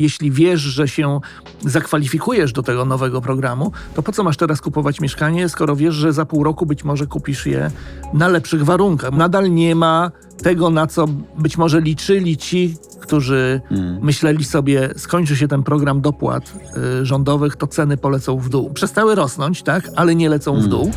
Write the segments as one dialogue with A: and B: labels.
A: Jeśli wiesz, że się zakwalifikujesz do tego nowego programu, to po co masz teraz kupować mieszkanie, skoro wiesz, że za pół roku być może kupisz je na lepszych warunkach? Nadal nie ma tego, na co być może liczyli ci, którzy myśleli sobie, skończy się ten program dopłat y, rządowych, to ceny polecą w dół. Przestały rosnąć, tak, ale nie lecą w dół.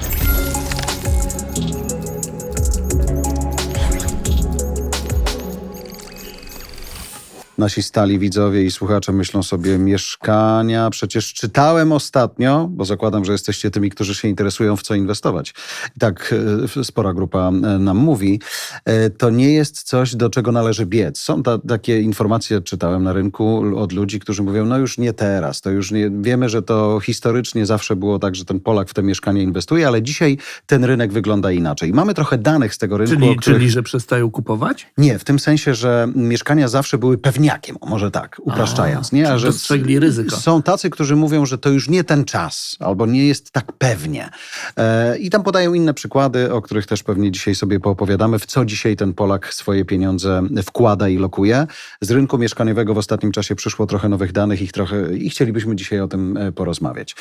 B: Nasi stali widzowie i słuchacze myślą sobie mieszkania. Przecież czytałem ostatnio, bo zakładam, że jesteście tymi, którzy się interesują w co inwestować. I tak e, spora grupa e, nam mówi. E, To nie jest coś, do czego należy biec. Są ta, takie informacje, czytałem na rynku od ludzi, którzy mówią, no już nie teraz, to już nie, wiemy, że to historycznie zawsze było tak, że ten Polak w te mieszkanie inwestuje, ale dzisiaj ten rynek wygląda inaczej. Mamy trochę danych z tego rynku,
A: Czyli,
B: których...
A: czyli, że przestają kupować?
B: Nie, w tym sensie, że mieszkania zawsze były pewniakiem, może tak, upraszczając. nie?
A: czyli
B: że
A: dostrzegli ryzyko.
B: Są tacy, którzy mówią, że to już nie ten czas, albo nie jest tak pewnie. E, I tam podają inne przykłady, o których też pewnie dzisiaj sobie poopowiadamy, w co dzisiaj ten Polak swoje pieniądze wkłada i lokuje. Z rynku mieszkaniowego w ostatnim czasie przyszło trochę nowych danych ich trochę, i chcielibyśmy dzisiaj o tym e, porozmawiać.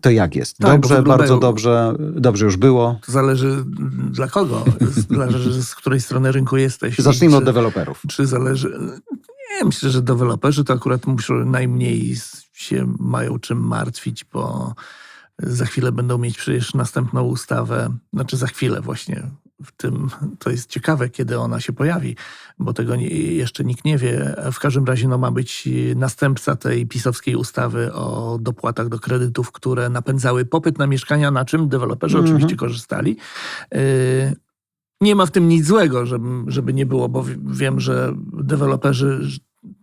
B: To jak jest?
A: Tak,
B: Dobrze, bardzo dobrze, dobrze już było.
A: To zależy dla kogo, zależy z której strony rynku jesteś.
B: Zacznijmy
A: I
B: od
A: czy-
B: deweloperów.
A: Czy zależy. Nie, myślę, że deweloperzy to akurat muszą najmniej się mają czym martwić, bo za chwilę będą mieć przecież następną ustawę. Znaczy za chwilę właśnie. W tym to jest ciekawe, kiedy ona się pojawi, bo tego nie, jeszcze nikt nie wie. W każdym razie no, ma być następca tej pisowskiej ustawy o dopłatach do kredytów, które napędzały popyt na mieszkania, na czym deweloperzy
B: Mhm.
A: oczywiście korzystali. Yy, nie ma w tym nic złego, żeby, żeby nie było, bo wi- wiem, że deweloperzy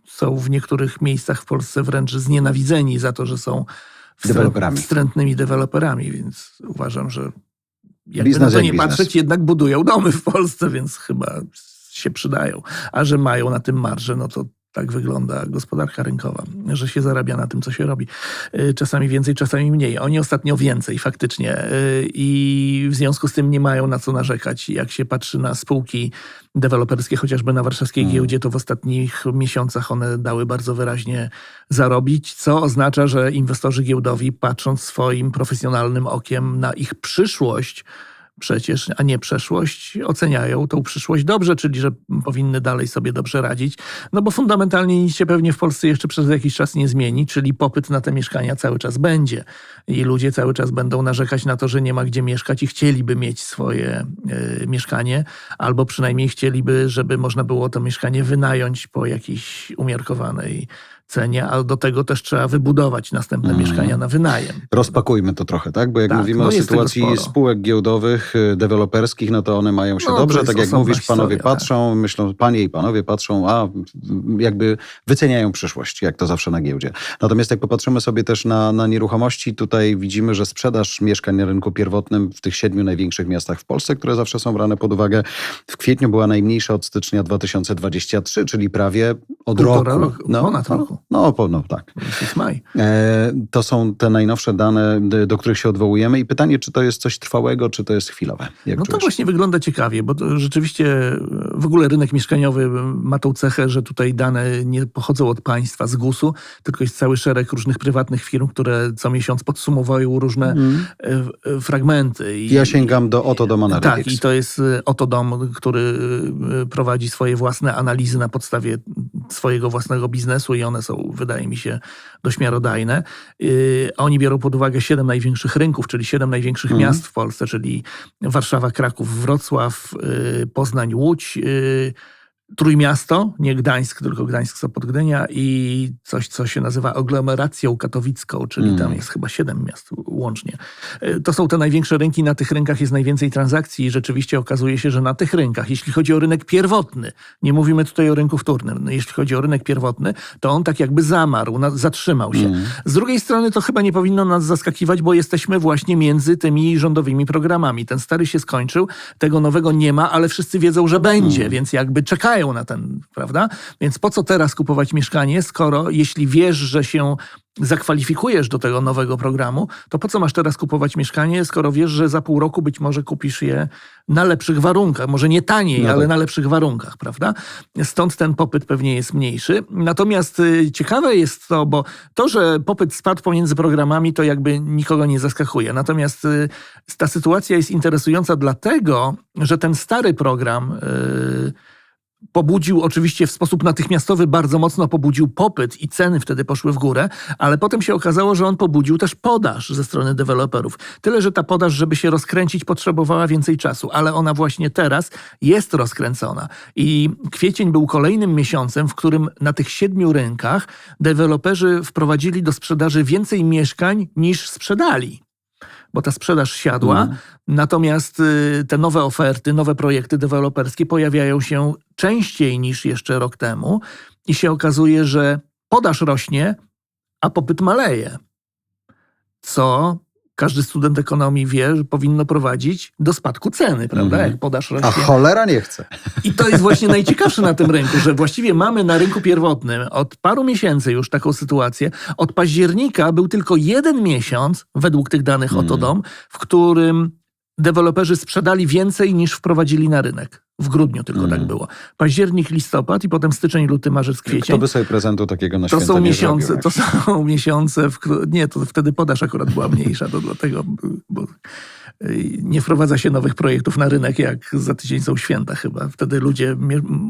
A: są w niektórych miejscach w Polsce wręcz znienawidzeni za to, że są
B: Deweloperami.
A: wstrętnymi deweloperami, więc uważam, że jakby
B: Biznes
A: na to nie
B: biznes.
A: patrzeć, jednak budują domy w Polsce, więc chyba się przydają. A że mają na tym marże, no to tak wygląda gospodarka rynkowa, że się zarabia na tym, co się robi. Y, Czasami więcej, czasami mniej. Oni ostatnio więcej faktycznie y, i w związku z tym nie mają na co narzekać. Jak się patrzy na spółki deweloperskie, chociażby na warszawskiej
B: Mm.
A: giełdzie, to w ostatnich miesiącach one dały bardzo wyraźnie zarobić, co oznacza, że inwestorzy giełdowi, patrząc swoim profesjonalnym okiem na ich przyszłość, przecież, a nie przeszłość, oceniają tą przyszłość dobrze, czyli że powinny dalej sobie dobrze radzić. No bo fundamentalnie nic się pewnie w Polsce jeszcze przez jakiś czas nie zmieni, czyli popyt na te mieszkania cały czas będzie. I ludzie cały czas będą narzekać na to, że nie ma gdzie mieszkać i chcieliby mieć swoje e, mieszkanie, albo przynajmniej chcieliby, żeby można było to mieszkanie wynająć po jakiejś umiarkowanej cenie, a do tego też trzeba wybudować następne
B: Mm.
A: mieszkania na wynajem.
B: Rozpakujmy to trochę, tak? Bo jak
A: Tak,
B: mówimy
A: no
B: o sytuacji spółek giełdowych, y, deweloperskich, no to one mają się
A: No,
B: dobrze. Tak jak mówisz, panowie
A: historia, tak.
B: patrzą, myślą, panie i panowie patrzą, a jakby wyceniają przyszłość, jak to zawsze na giełdzie. Natomiast jak popatrzymy sobie też na, na nieruchomości, tutaj widzimy, że sprzedaż mieszkań na rynku pierwotnym w tych siedmiu największych miastach w Polsce, które zawsze są brane pod uwagę, w kwietniu była najmniejsza od stycznia 2023, czyli prawie od roku.
A: roku, ponad
B: no,
A: roku.
B: No, po- no tak.
A: Maj.
B: E, To są te najnowsze dane, do których się odwołujemy i pytanie, czy to jest coś trwałego, czy to jest chwilowe? Jak
A: No to
B: czujesz?
A: właśnie wygląda ciekawie, bo to rzeczywiście e, w ogóle rynek mieszkaniowy ma tą cechę, że tutaj dane nie pochodzą od państwa z GUS-u, tylko jest cały szereg różnych prywatnych firm, które co miesiąc podsumowują różne
B: Mm.
A: e, e, fragmenty. I,
B: Ja sięgam do Oto Dom
A: Tak,
B: Analytics.
A: i to jest e, oto dom, który e, prowadzi swoje własne analizy na podstawie swojego własnego biznesu i one są, wydaje mi się, dość miarodajne. Yy, a Oni biorą pod uwagę siedem największych rynków, czyli siedem największych
B: Mhm.
A: miast w Polsce, czyli Warszawa, Kraków, Wrocław, yy, Poznań, Łódź, yy, Trójmiasto, nie Gdańsk, tylko Gdańsk, Sopot, Gdynia i coś, co się nazywa aglomeracją katowicką, czyli
B: Mm.
A: tam jest chyba siedem miast łącznie. Y, To są te największe rynki, na tych rynkach jest najwięcej transakcji i rzeczywiście okazuje się, że na tych rynkach, jeśli chodzi o rynek pierwotny, nie mówimy tutaj o rynku wtórnym, no jeśli chodzi o rynek pierwotny, to on tak jakby zamarł, zatrzymał się.
B: Mm.
A: Z drugiej strony to chyba nie powinno nas zaskakiwać, bo jesteśmy właśnie między tymi rządowymi programami. Ten stary się skończył, tego nowego nie ma, ale wszyscy wiedzą, że będzie,
B: Mm.
A: więc jakby czekają na ten, prawda? Więc po co teraz kupować mieszkanie, skoro jeśli wiesz, że się zakwalifikujesz do tego nowego programu, to po co masz teraz kupować mieszkanie, skoro wiesz, że za pół roku być może kupisz je na lepszych warunkach, może nie taniej,
B: No
A: ale
B: tak.
A: na lepszych warunkach, prawda? Stąd ten popyt pewnie jest mniejszy. Natomiast y, ciekawe jest to, bo to, że popyt spadł pomiędzy programami, to jakby nikogo nie zaskakuje. Natomiast y, ta sytuacja jest interesująca dlatego, że ten stary program y, pobudził oczywiście w sposób natychmiastowy, bardzo mocno pobudził popyt i ceny wtedy poszły w górę, ale potem się okazało, że on pobudził też podaż ze strony deweloperów. Tyle, że ta podaż, żeby się rozkręcić, potrzebowała więcej czasu, ale ona właśnie teraz jest rozkręcona. I kwiecień był kolejnym miesiącem, w którym na tych siedmiu rynkach deweloperzy wprowadzili do sprzedaży więcej mieszkań niż sprzedali. Bo ta sprzedaż siadła,
B: Mhm.
A: Natomiast y, te nowe oferty, nowe projekty deweloperskie pojawiają się częściej niż jeszcze rok temu i się okazuje, że podaż rośnie, a popyt maleje. Co każdy student ekonomii wie, że powinno prowadzić do spadku ceny, prawda?
B: Mhm.
A: Jak podaż
B: A
A: rośnie.
B: cholera nie chce.
A: I to jest właśnie najciekawsze na tym rynku, że właściwie mamy na rynku pierwotnym od paru miesięcy już taką sytuację. Od października był tylko jeden miesiąc, według tych danych
B: Mm.
A: Otodom, w którym deweloperzy sprzedali więcej niż wprowadzili na rynek. W grudniu tylko
B: Mm.
A: tak było. Październik, listopad i potem styczeń, luty, marzec, kwiecień.
B: Kto by sobie prezentu takiego na
A: To
B: święta
A: są miesiące,
B: zrobił?
A: to są miesiące, w nie, to wtedy podaż akurat była mniejsza, to dlatego, bo y, nie wprowadza się nowych projektów na rynek, jak za tydzień są święta chyba. Wtedy ludzie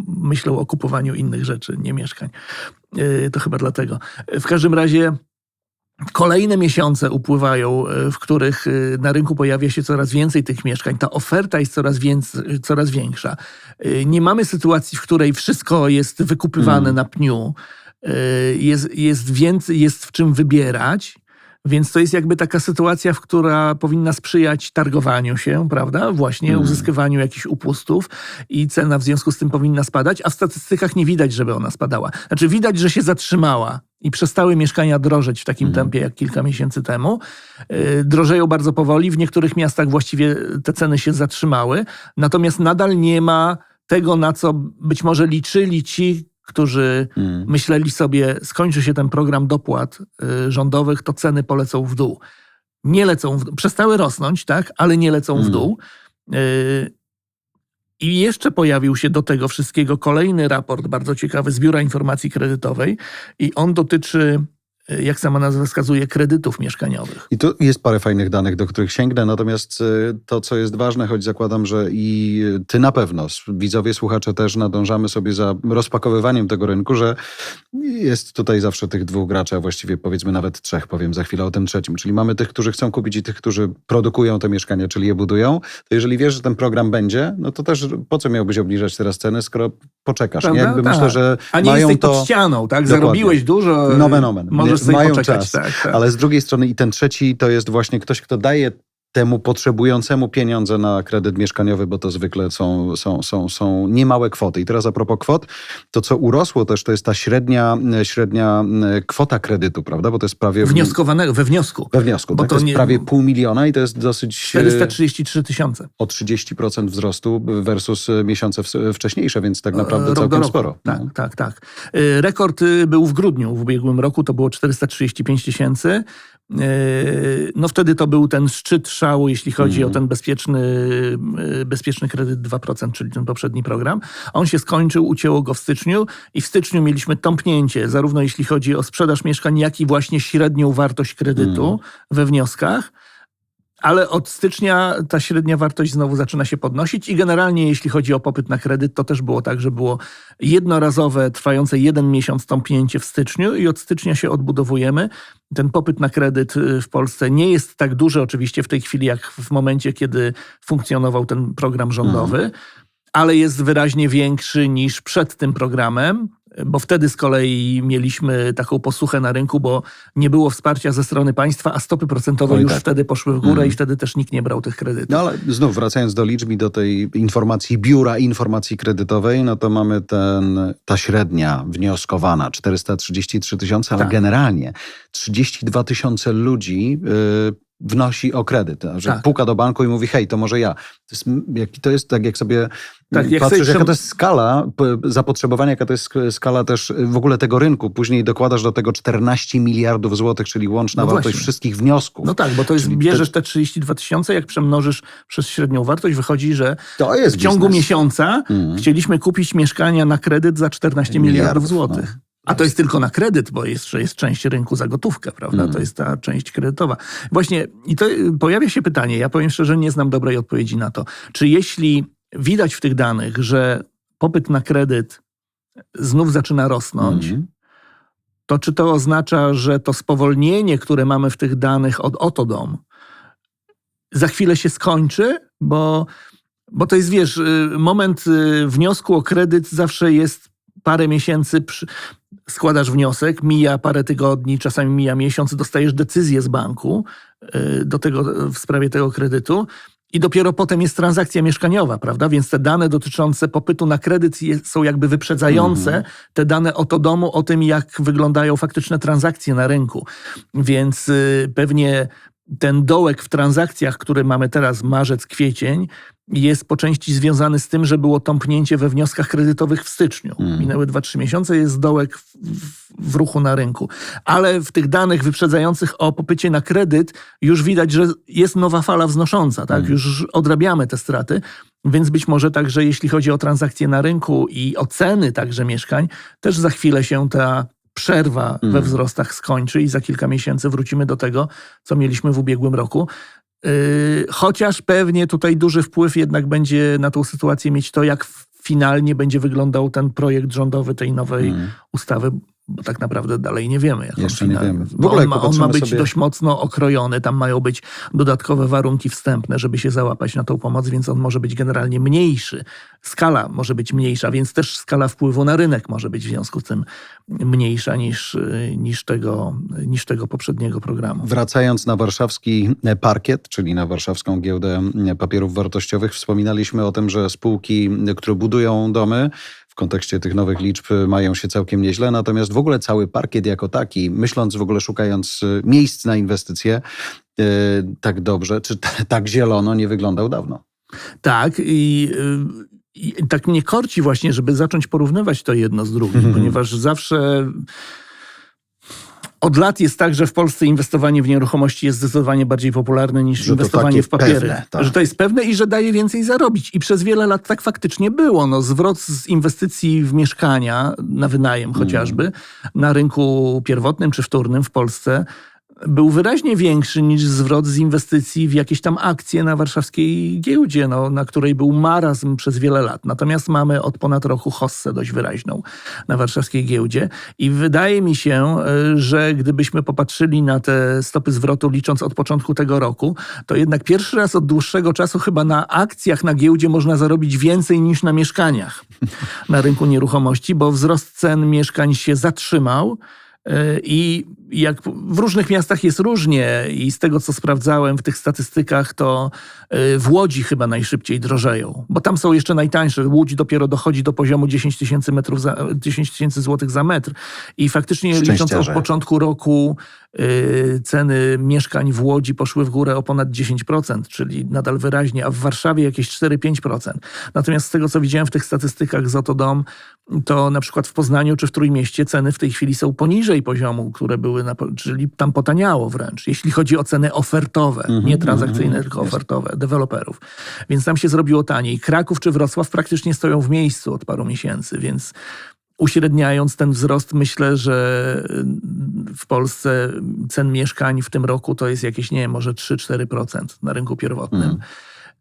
A: myślą o kupowaniu innych rzeczy, nie mieszkań. Y, To chyba dlatego. W każdym razie Kolejne miesiące upływają, y, w których y, na rynku pojawia się coraz więcej tych mieszkań. Ta oferta jest coraz, więcej, coraz większa. Y, Nie mamy sytuacji, w której wszystko jest wykupywane
B: Mm.
A: na pniu. Jest, jest, więcej, jest w czym wybierać. Więc to jest jakby taka sytuacja, w która powinna sprzyjać targowaniu się, prawda? Właśnie
B: Mm.
A: uzyskiwaniu jakichś upustów i cena w związku z tym powinna spadać, a w statystykach nie widać, żeby ona spadała. Znaczy widać, że się zatrzymała i przestały mieszkania drożeć w takim
B: Mhm.
A: tempie jak kilka miesięcy temu. Yy, Drożeją bardzo powoli, w niektórych miastach właściwie te ceny się zatrzymały, natomiast nadal nie ma tego, na co być może liczyli ci, którzy
B: Mm.
A: myśleli sobie, skończy się ten program dopłat y, rządowych, to ceny polecą w dół. Nie lecą, w dół. przestały rosnąć, tak, ale nie lecą w
B: Mm.
A: dół. Y, I jeszcze pojawił się do tego wszystkiego kolejny raport, bardzo ciekawy, z Biura Informacji Kredytowej i on dotyczy, jak sama nazwa wskazuje, kredytów mieszkaniowych.
B: I tu jest parę fajnych danych, do których sięgnę, natomiast y, to, co jest ważne, choć zakładam, że i ty na pewno, widzowie, słuchacze też nadążamy sobie za rozpakowywaniem tego rynku, że jest tutaj zawsze tych dwóch graczy, a właściwie powiedzmy nawet trzech, powiem za chwilę o tym trzecim. Czyli mamy tych, którzy chcą kupić i tych, którzy produkują te mieszkania, czyli je budują. To jeżeli wiesz, że ten program będzie, no to też po co miałbyś obniżać teraz ceny, skoro poczekasz? Nie? Jakby
A: Tak.
B: myślę, że
A: A nie
B: mają
A: jesteś
B: to...
A: pod ścianą, tak?
B: Dokładnie.
A: Zarobiłeś dużo,
B: Nomen omen.
A: Możesz
B: Nie-
A: sobie
B: mają
A: poczekać.
B: czas.
A: Tak, tak.
B: Ale z drugiej strony i ten trzeci to jest właśnie ktoś, kto daje temu potrzebującemu pieniądze na kredyt mieszkaniowy, bo to zwykle są, są, są, są niemałe kwoty. I teraz a propos kwot, to co urosło też, to jest ta średnia, średnia e, kwota kredytu, prawda? Bo to jest prawie...
A: Wnioskowanego, we wniosku.
B: We wniosku,
A: Bo
B: tak?
A: to
B: To jest prawie pół miliona i to jest dosyć... e,
A: 433 tysiące.
B: O 30% wzrostu versus e, miesiące wcześniejsze, więc tak naprawdę
A: Rok
B: całkiem sporo.
A: Tak,
B: No.
A: tak, tak. Rekord był w grudniu w ubiegłym roku, to było 435 tysięcy. Y, No wtedy to był ten szczyt szału, jeśli chodzi
B: Mhm.
A: o ten bezpieczny, y, bezpieczny kredyt 2%, czyli ten poprzedni program. On się skończył, ucięło go w styczniu i w styczniu mieliśmy tąpnięcie, zarówno jeśli chodzi o sprzedaż mieszkań, jak i właśnie średnią wartość kredytu
B: Mhm.
A: we wnioskach. Ale od stycznia ta średnia wartość znowu zaczyna się podnosić i generalnie jeśli chodzi o popyt na kredyt, to też było tak, że było jednorazowe, trwające jeden miesiąc tąpnięcie w styczniu i od stycznia się odbudowujemy. Ten popyt na kredyt y, w Polsce nie jest tak duży oczywiście w tej chwili, jak w momencie, kiedy funkcjonował ten program rządowy, ale jest wyraźnie większy niż przed tym programem, bo wtedy z kolei mieliśmy taką posłuchę na rynku, bo nie było wsparcia ze strony państwa, a stopy procentowe
B: Oj,
A: już
B: tak.
A: wtedy poszły w górę
B: Mhm.
A: i wtedy też nikt nie brał tych kredytów.
B: No ale znów wracając do liczb i do tej informacji Biura Informacji Kredytowej, no to mamy ten, ta średnia wnioskowana 433 tysiące, ale
A: Tak.
B: generalnie 32 tysiące ludzi y, wnosi o kredyt, że
A: Tak.
B: puka do banku i mówi, hej, to może ja. To jest, to jest tak, jak sobie
A: Tak, jak
B: patrzysz, jaka to jest skala zapotrzebowania, jaka to jest sk- skala też w ogóle tego rynku. Później dokładasz do tego 14 miliardów złotych, czyli łączna
A: No
B: wartość
A: właśnie.
B: wszystkich wniosków.
A: No tak, bo to jest,
B: Czyli
A: bierzesz te 32 tysiące, jak przemnożysz przez średnią wartość, wychodzi, że w ciągu
B: biznes.
A: miesiąca
B: Mhm.
A: chcieliśmy kupić mieszkania na kredyt za 14 miliardów
B: Miliardów,
A: złotych. A to jest tylko na kredyt, bo jeszcze jest część rynku za gotówkę, prawda?
B: Mhm.
A: To jest ta część kredytowa. Właśnie i to y, pojawia się pytanie, ja powiem szczerze, nie znam dobrej odpowiedzi na to. Czy jeśli widać w tych danych, że popyt na kredyt znów zaczyna rosnąć,
B: Mhm.
A: to czy to oznacza, że to spowolnienie, które mamy w tych danych od Otodom, za chwilę się skończy? Bo, bo to jest, wiesz, y, moment y, wniosku o kredyt zawsze jest parę miesięcy. Przy, składasz wniosek, mija parę tygodni, czasami mija miesiąc, dostajesz decyzję z banku y, do tego, w sprawie tego kredytu. I dopiero potem jest transakcja mieszkaniowa, prawda? Więc te dane dotyczące popytu na kredyt są jakby wyprzedzające
B: Mhm.
A: te dane o to domu, o tym, jak wyglądają faktyczne transakcje na rynku. Więc y, pewnie ten dołek w transakcjach, który mamy teraz, marzec, kwiecień, jest po części związany z tym, że było tąpnięcie we wnioskach kredytowych w styczniu.
B: Mhm.
A: Minęły 2-3 miesiące, jest dołek w, w, w ruchu na rynku. Ale w tych danych wyprzedzających o popycie na kredyt już widać, że jest nowa fala wznosząca, tak?
B: Mhm.
A: Już odrabiamy te straty. Więc być może także jeśli chodzi o transakcje na rynku i o ceny także mieszkań, też za chwilę się ta przerwa we
B: Mhm.
A: wzrostach skończy i za kilka miesięcy wrócimy do tego, co mieliśmy w ubiegłym roku. Yy, chociaż pewnie tutaj duży wpływ jednak będzie na tą sytuację mieć to, jak finalnie będzie wyglądał ten projekt rządowy tej nowej
B: Mhm.
A: ustawy, bo tak naprawdę dalej nie wiemy. Jak on
B: Jeszcze nie wiemy. W ogóle
A: on, ma, on ma być
B: sobie-
A: dość mocno okrojony, tam mają być dodatkowe warunki wstępne, żeby się załapać na tą pomoc, więc on może być generalnie mniejszy. Skala może być mniejsza, więc też skala wpływu na rynek może być w związku z tym mniejsza niż, y, niż, tego, niż tego poprzedniego programu.
B: Wracając na warszawski parkiet, czyli na warszawską giełdę papierów wartościowych, wspominaliśmy o tym, że spółki, które budują domy, w kontekście tych nowych liczb mają się całkiem nieźle, natomiast w ogóle cały parkiet jako taki, myśląc w ogóle, szukając y, miejsc na inwestycje, y, tak dobrze, czy tak zielono nie wyglądał dawno.
A: Tak, i, y, i tak mnie korci właśnie, żeby zacząć porównywać to jedno z drugim,
B: Mhm.
A: ponieważ zawsze od lat jest tak, że w Polsce inwestowanie w nieruchomości jest zdecydowanie bardziej popularne niż
B: Że to
A: inwestowanie w papiery.
B: pewne, tak.
A: Że to jest pewne i że daje więcej zarobić. I przez wiele lat tak faktycznie było. No, zwrot z inwestycji w mieszkania na wynajem
B: Mhm.
A: chociażby na rynku pierwotnym czy wtórnym w Polsce był wyraźnie większy niż zwrot z inwestycji w jakieś tam akcje na warszawskiej giełdzie, no, na której był marazm przez wiele lat. Natomiast mamy od ponad roku hossę dość wyraźną na warszawskiej giełdzie i wydaje mi się, y, że gdybyśmy popatrzyli na te stopy zwrotu licząc od początku tego roku, to jednak pierwszy raz od dłuższego czasu chyba na akcjach na giełdzie można zarobić więcej niż na mieszkaniach na rynku nieruchomości, bo wzrost cen mieszkań się zatrzymał. Y, I jak w różnych miastach jest różnie, i z tego co sprawdzałem w tych statystykach, to y, w Łodzi chyba najszybciej drożeją, bo tam są jeszcze najtańsze. Łódź dopiero dochodzi do poziomu 10 tysięcy metrów, za, 10 tysięcy złotych za metr. I faktycznie licząc od początku roku y, ceny mieszkań w Łodzi poszły w górę o ponad 10%, czyli nadal wyraźnie, a w Warszawie jakieś 4-5%. Natomiast z tego co widziałem w tych statystykach z Otodom, to na przykład w Poznaniu czy w Trójmieście ceny w tej chwili są poniżej poziomu, które były, na, czyli tam potaniało wręcz, jeśli chodzi o ceny ofertowe,
B: Mhm,
A: nie transakcyjne,
B: mhm,
A: tylko
B: jest.
A: ofertowe, deweloperów. Więc tam się zrobiło taniej. Kraków czy Wrocław praktycznie stoją w miejscu od paru miesięcy, więc uśredniając ten wzrost, myślę, że w Polsce cen mieszkań w tym roku to jest jakieś, nie wiem, może 3-4% na rynku pierwotnym.
B: Mhm.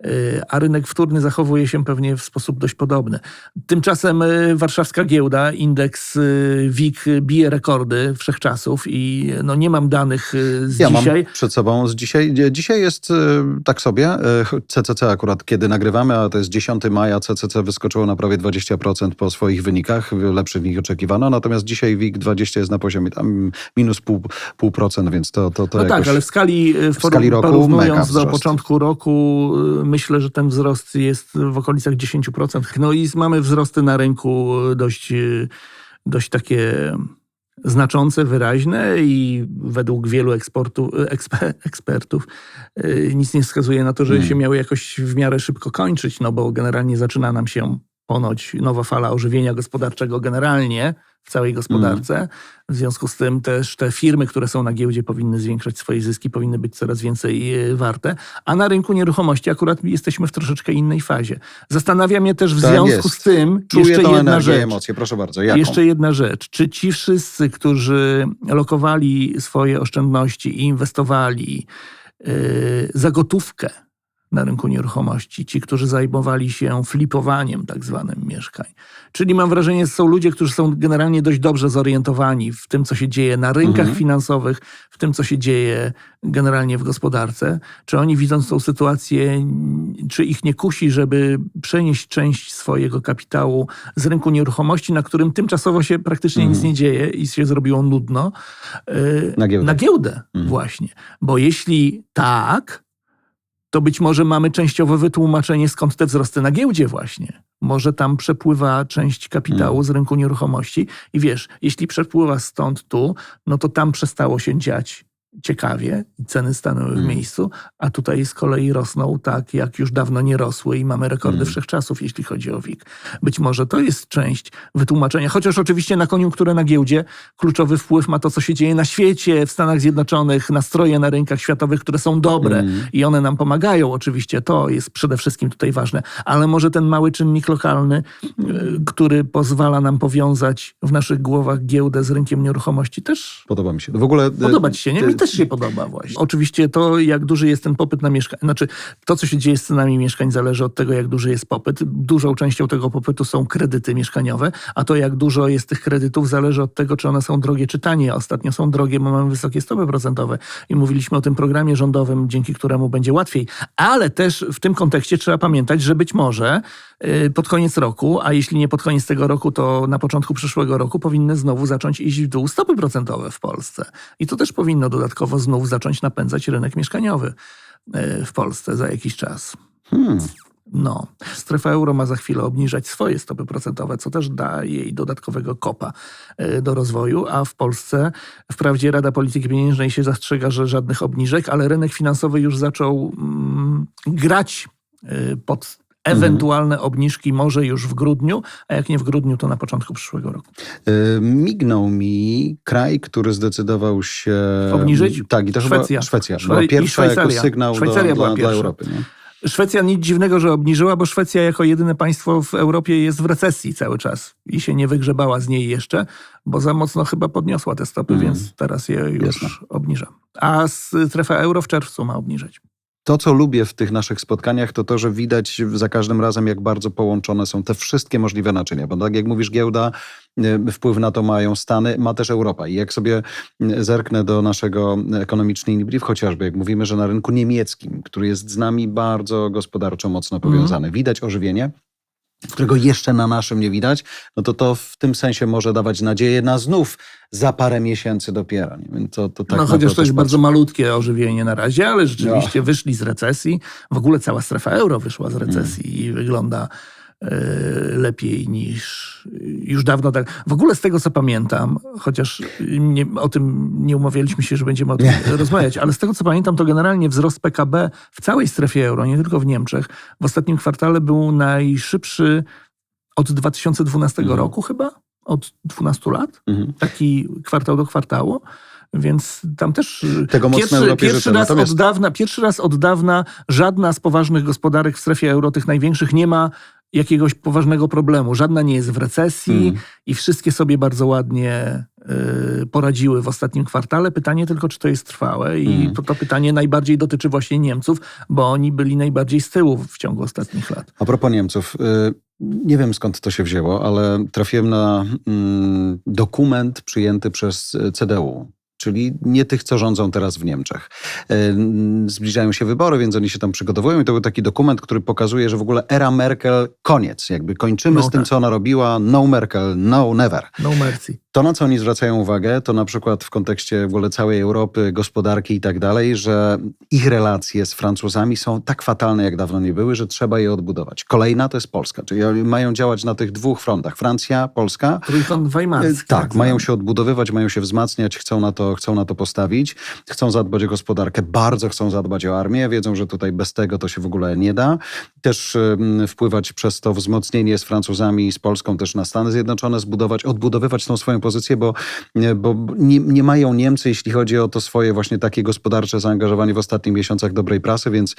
A: Y, A rynek wtórny zachowuje się pewnie w sposób dość podobny. Tymczasem y, warszawska giełda, indeks y, WIG bije rekordy wszechczasów i no, nie mam danych z
B: Ja
A: dzisiaj.
B: mam przed sobą z dzisiaj. Dzisiaj jest tak sobie. CCC akurat kiedy nagrywamy, a to jest 10 maja, CCC wyskoczyło na prawie 20% po swoich wynikach. Lepszych niż oczekiwano. Natomiast dzisiaj WIG 20 jest na poziomie tam minus pół, pół procent, więc to, to, to
A: No
B: jakoś...
A: tak, ale w skali, w
B: skali roku
A: porównując do początku roku, myślę, że ten wzrost jest w okolicach 10%. No i mamy wzrosty na rynku dość, y, dość takie znaczące, wyraźne i według wielu eksportu, ekspe, ekspertów nic nie wskazuje na to, że
B: Mm.
A: się miały jakoś w miarę szybko kończyć, no bo generalnie zaczyna nam się ponoć nowa fala ożywienia gospodarczego generalnie w całej gospodarce. W związku z tym też te firmy, które są na giełdzie powinny zwiększać swoje zyski, powinny być coraz więcej e, warte, a na rynku nieruchomości akurat jesteśmy w troszeczkę innej fazie. Zastanawia mnie też w
B: Tak
A: związku
B: jest.
A: z tym
B: Czuję
A: jeszcze jedna
B: energię,
A: rzecz.
B: emocje. Proszę bardzo. Jaką?
A: Jeszcze jedna rzecz. Czy ci wszyscy, którzy lokowali swoje oszczędności i inwestowali yy, za gotówkę na rynku nieruchomości, ci, którzy zajmowali się flipowaniem tak zwanym mieszkań, czyli mam wrażenie, są ludzie, którzy są generalnie dość dobrze zorientowani w tym, co się dzieje na rynkach
B: Mhm.
A: finansowych, w tym, co się dzieje generalnie w gospodarce, czy oni widząc tą sytuację, czy ich nie kusi, żeby przenieść część swojego kapitału z rynku nieruchomości, na którym tymczasowo się praktycznie
B: Mhm.
A: nic nie dzieje i się zrobiło nudno, yy,
B: Na giełdę.
A: na giełdę
B: Mhm.
A: właśnie. Bo jeśli tak, to być może mamy częściowe wytłumaczenie, skąd te wzrosty na giełdzie właśnie. Może tam przepływa część kapitału
B: Mhm.
A: z rynku nieruchomości i wiesz, jeśli przepływa stąd tu, no to tam przestało się dziać ciekawie i ceny stanęły w
B: Mhm.
A: miejscu, a tutaj z kolei rosną tak, jak już dawno nie rosły i mamy rekordy
B: Mhm.
A: wszechczasów, jeśli chodzi o WIG. Być może to jest część wytłumaczenia, chociaż oczywiście na koniunkturę na giełdzie kluczowy wpływ ma to, co się dzieje na świecie, w Stanach Zjednoczonych, nastroje na rynkach światowych, które są dobre
B: Mhm.
A: i one nam pomagają. Oczywiście to jest przede wszystkim tutaj ważne, ale może ten mały czynnik lokalny, y, który pozwala nam powiązać w naszych głowach giełdę z rynkiem nieruchomości też
B: Podoba mi się. W ogóle... e,
A: Podoba ci się, nie? Mi też się podoba właśnie. Oczywiście to, jak duży jest ten popyt na mieszkania, znaczy to, co się dzieje z cenami mieszkań zależy od tego, jak duży jest popyt. Dużą częścią tego popytu są kredyty mieszkaniowe, a to, jak dużo jest tych kredytów zależy od tego, czy one są drogie, czy tanie. Ostatnio są drogie, bo mamy wysokie stopy procentowe i mówiliśmy o tym programie rządowym, dzięki któremu będzie łatwiej. Ale też w tym kontekście trzeba pamiętać, że być może pod koniec roku, a jeśli nie pod koniec tego roku, to na początku przyszłego roku powinny znowu zacząć iść w dół stopy procentowe w Polsce. I to też powinno dodatkowo znów zacząć napędzać rynek mieszkaniowy y, w Polsce za jakiś czas.
B: Hmm.
A: No, strefa euro ma za chwilę obniżać swoje stopy procentowe, co też da jej dodatkowego kopa y, do rozwoju, a w Polsce wprawdzie Rada Polityki Pieniężnej się zastrzega, że żadnych obniżek, ale rynek finansowy już zaczął mm, grać y, pod ewentualne obniżki może już w grudniu, a jak nie w grudniu, to na początku przyszłego roku.
B: Y, Mignął mi kraj, który zdecydował się...
A: Obniżyć?
B: Tak, i to
A: Szwecja.
B: chyba Szwecja.
A: Szwe-
B: Była pierwsza jako sygnał
A: Szwajcaria
B: do,
A: była
B: dla, dla
A: pierwsza.
B: Europy. Nie?
A: Szwecja nic dziwnego, że obniżyła, bo Szwecja jako jedyne państwo w Europie jest w recesji cały czas i się nie wygrzebała z niej jeszcze, bo za mocno chyba podniosła te stopy,
B: Mhm.
A: więc teraz je już
B: Jasne.
A: obniża. A strefa euro w czerwcu ma obniżać.
B: To, co lubię w tych naszych spotkaniach, to to, że widać za każdym razem, jak bardzo połączone są te wszystkie możliwe naczynia. Bo tak jak mówisz, giełda, y, wpływ na to mają Stany, ma też Europa. I jak sobie y, zerknę do naszego ekonomiczny brief, chociażby jak mówimy, że na rynku niemieckim, który jest z nami bardzo gospodarczo mocno powiązany, widać ożywienie, którego jeszcze na naszym nie widać, no to to w tym sensie może dawać nadzieję na znów za parę miesięcy dopiero. Nie? To, to tak
A: no chociaż to jest bardzo malutkie ożywienie na razie, ale rzeczywiście
B: No.
A: wyszli z recesji. W ogóle cała strefa euro wyszła z recesji
B: Mm.
A: i wygląda lepiej niż już dawno tak. W ogóle z tego, co pamiętam, chociaż nie, o tym nie umawialiśmy się, że będziemy o tym rozmawiać, ale z tego, co pamiętam, to generalnie wzrost PKB w całej strefie euro, nie tylko w Niemczech, w ostatnim kwartale był najszybszy od 2012
B: Mhm.
A: roku chyba, od 12 lat
B: Mhm.
A: taki kwartał do kwartału. Więc tam też
B: Tego
A: pierwszy, pierwszy,
B: życzę.
A: raz
B: Natomiast-
A: od dawna, pierwszy raz od dawna żadna z poważnych gospodarek w strefie euro, tych największych, nie ma jakiegoś poważnego problemu. Żadna nie jest w recesji
B: Mm.
A: i wszystkie sobie bardzo ładnie y, poradziły w ostatnim kwartale. Pytanie tylko, czy to jest trwałe i
B: Mm.
A: to, to pytanie najbardziej dotyczy właśnie Niemców, bo oni byli najbardziej z tyłu w ciągu ostatnich lat.
B: A propos Niemców, y, nie wiem skąd to się wzięło, ale trafiłem na mm, dokument przyjęty przez y, CDU. Czyli nie tych, co rządzą teraz w Niemczech. Mm, Zbliżają się wybory, więc oni się tam przygotowują i to był taki dokument, który pokazuje, że w ogóle era Merkel koniec. Jakby kończymy
A: No
B: z tym,
A: tak.
B: co ona robiła. No Merkel, no never.
A: No mercy.
B: To, na co oni zwracają uwagę, to na przykład w kontekście w ogóle całej Europy, gospodarki i tak dalej, że ich relacje z Francuzami są tak fatalne, jak dawno nie były, że trzeba je odbudować. Kolejna to jest Polska, czyli mają działać na tych dwóch frontach. Francja, Polska.
A: Trójkąt weimarski.
B: Tak, mają się odbudowywać, mają się wzmacniać, chcą na, to, chcą na to postawić, chcą zadbać o gospodarkę, bardzo chcą zadbać o armię, wiedzą, że tutaj bez tego to się w ogóle nie da. Też wpływać przez to wzmocnienie z Francuzami i z Polską też na Stany Zjednoczone, zbudować, odbudowywać tą swoją pozycję, bo, nie- bo nie, nie mają Niemcy, jeśli chodzi o to swoje właśnie takie gospodarcze zaangażowanie w ostatnich miesiącach dobrej prasy, więc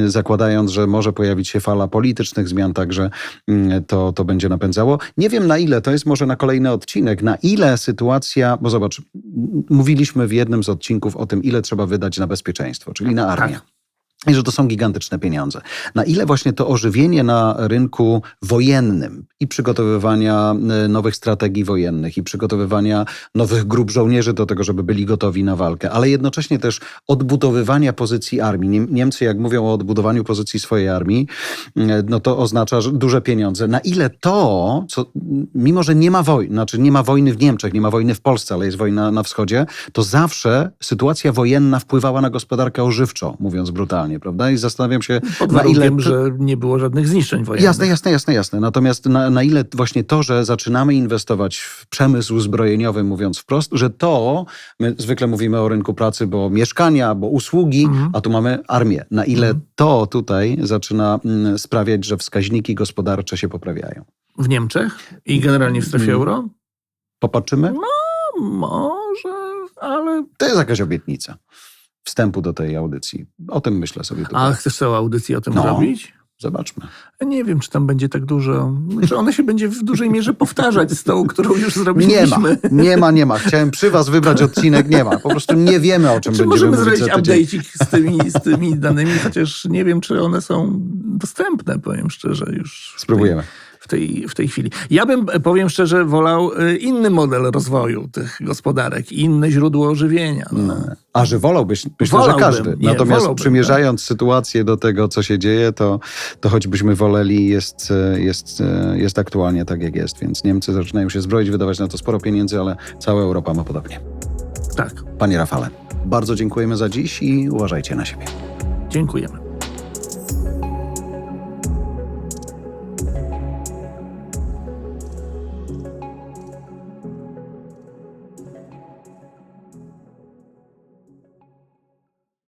B: y, zakładając, że może pojawić się fala politycznych zmian, także mm, to, to będzie napędzało. Nie wiem na ile, to jest może na kolejny odcinek, na ile sytuacja, bo zobacz, mówiliśmy w jednym z odcinków o tym, ile trzeba wydać na bezpieczeństwo, czyli na armię. I że to są gigantyczne pieniądze. Na ile właśnie to ożywienie na rynku wojennym i przygotowywania e, nowych strategii wojennych i przygotowywania nowych grup żołnierzy do tego, żeby byli gotowi na walkę, ale jednocześnie też odbudowywania pozycji armii. Niem- Niemcy, jak mówią o odbudowaniu pozycji swojej armii, e, no to oznacza że duże pieniądze. Na ile to, co, mimo że nie ma wojny, znaczy nie ma wojny w Niemczech, nie ma wojny w Polsce, ale jest wojna na wschodzie, to zawsze sytuacja wojenna wpływała na gospodarkę ożywczo, mówiąc brutalnie, prawda? I zastanawiam się,
A: Pod
B: na ile...
A: że nie było żadnych zniszczeń wojennych.
B: Jasne, jasne, jasne, jasne. Natomiast na, na ile właśnie to, że zaczynamy inwestować w przemysł zbrojeniowy, mówiąc wprost, że to, my zwykle mówimy o rynku pracy, bo mieszkania, bo usługi,
A: Mhm.
B: a tu mamy armię. Na ile
A: Mhm.
B: to tutaj zaczyna mm, sprawiać, że wskaźniki gospodarcze się poprawiają.
A: W Niemczech i generalnie w strefie
B: Mm.
A: euro?
B: Popatrzymy?
A: No, może, ale...
B: To jest jakaś obietnica wstępu do tej audycji. O tym myślę sobie tutaj.
A: A chcesz całą audycję o tym
B: No.
A: zrobić?
B: Zobaczmy.
A: Nie wiem, czy tam będzie tak dużo. Czy ona się będzie w dużej mierze powtarzać z tą, którą już
B: Nie ma,
A: zrobiliśmy?
B: nie ma, nie ma. Chciałem przy was wybrać odcinek, nie ma. Po prostu nie wiemy, o czym
A: Czy
B: będziemy
A: możemy zrobić update'ik z tymi, z tymi danymi, chociaż nie wiem, czy one są dostępne, powiem szczerze, już.
B: Spróbujemy.
A: W tej, w tej chwili. Ja bym, e, powiem szczerze, wolał y, inny model rozwoju tych gospodarek, inne źródło ożywienia. No.
B: A że wolałbyś, myślę,
A: Wolałbym,
B: że każdy.
A: nie,
B: Natomiast
A: wolałbym, tak.
B: przymierzając sytuację do tego, co się dzieje, to, to choćbyśmy woleli, jest, e, jest, e, jest aktualnie tak, jak jest. Więc Niemcy zaczynają się zbroić, wydawać na to sporo pieniędzy, ale cała Europa ma podobnie.
A: Tak,
B: Panie Rafale, bardzo dziękujemy za dziś i uważajcie na siebie.
A: dziękujemy.